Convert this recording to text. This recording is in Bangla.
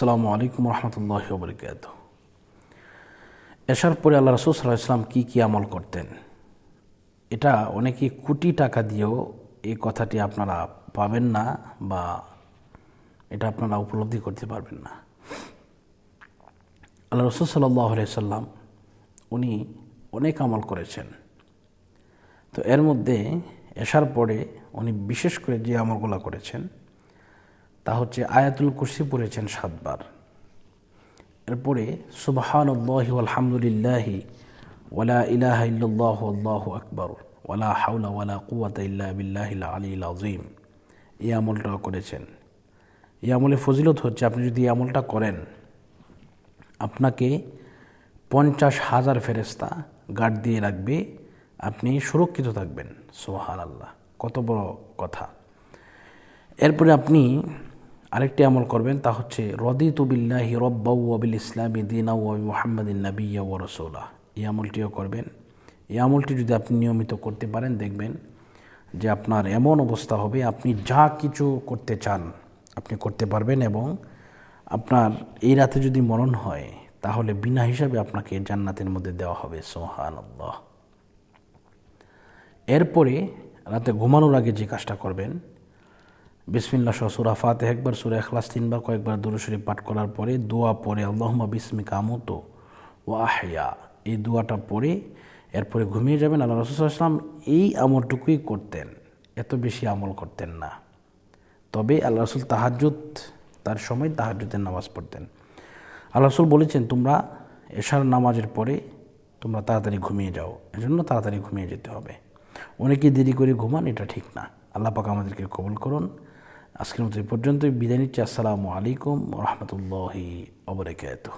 আসসালামু আলাইকুম রহমতুল্লাহ বরকাত এসার পরে আল্লাহ রসুল সাল্লাহ ইসলাম কী কী আমল করতেন? এটা অনেকে কোটি টাকা দিয়েও এই কথাটি আপনারা পাবেন না বা এটা আপনারা উপলব্ধি করতে পারবেন না। আল্লাহ রসুল সাল্লাহ সাল্লাম উনি অনেক আমল করেছেন। তো এর মধ্যে এসার পরে উনি বিশেষ করে যে আমলগুলো করেছেন তা হচ্ছে আয়াতুল কুরসি পড়েছেন সাতবার। এরপরে সুবাহানুল্লাহি আলহামদুলিল্লাহি ওয়ালা ইলাহা ইল্লাল্লাহ আল্লাহু আকবর, ওয়ালা হাউলা ওয়ালা কুয়াতা ইল্লা বিল্লাহিল আলিল এই আমলটাও করেছেন। এই আমলে ফজিলত হচ্ছে আপনি যদি এই আমলটা করেন, আপনাকে পঞ্চাশ হাজার ফেরেস্তা গার্ড দিয়ে রাখবে, আপনি সুরক্ষিত থাকবেন। সোহান আল্লাহ কত বড় কথা। এরপরে আপনি আরেকটি আমল করবেন, তা হচ্ছে রদি তুবিল্লাহি রব্বাউ আবিল ইসলামী দিনাউ মোহাম্মদিন নবিয়া ও রসৌলা এই আমলটিও করবেন। এই আমলটি যদি আপনি নিয়মিত করতে পারেন, দেখবেন যে আপনার এমন অবস্থা হবে, আপনি যা কিছু করতে চান আপনি করতে পারবেন এবং আপনার এই রাতে যদি মরণ হয়, তাহলে বিনা হিসাবে আপনাকে জান্নাতের মধ্যে দেওয়া হবে সোহান এরপরে রাতে ঘুমানোর আগে যে কাজটা করবেন বিসমিল্লা সহ সুরা ফাতে একবার, সুরা এখলাস তিনবার, কয়েকবার দুরুশরী পাঠ করার পরে দোয়া পরে আল্লাহমা বিসমি কামত ও আহিয়া। এই দোয়াটা পড়ে, এরপরে ঘুমিয়ে যাবেন। আল্লাহ রসুলাম এই আমলটুকুই করতেন, এত বেশি আমল করতেন না। তবে আল্লাহ রসুল তাহাজুদ তার সময় তাহাজুদের নামাজ পড়তেন। আল্লাহ রসুল বলেছেন, তোমরা এশার নামাজের পরে তোমরা তাড়াতাড়ি ঘুমিয়ে যাও, এজন্য তাড়াতাড়ি ঘুমিয়ে যেতে হবে। অনেকে দেরি করে ঘুমান, এটা ঠিক না। আল্লাহ পাক আমাদেরকে কবল করুন। আজকের মতো এই পর্যন্তই। বিদায় নিচ্ছি। আসসালামু আলাইকুম রহমতুল্লাহি অবরাকাতুহ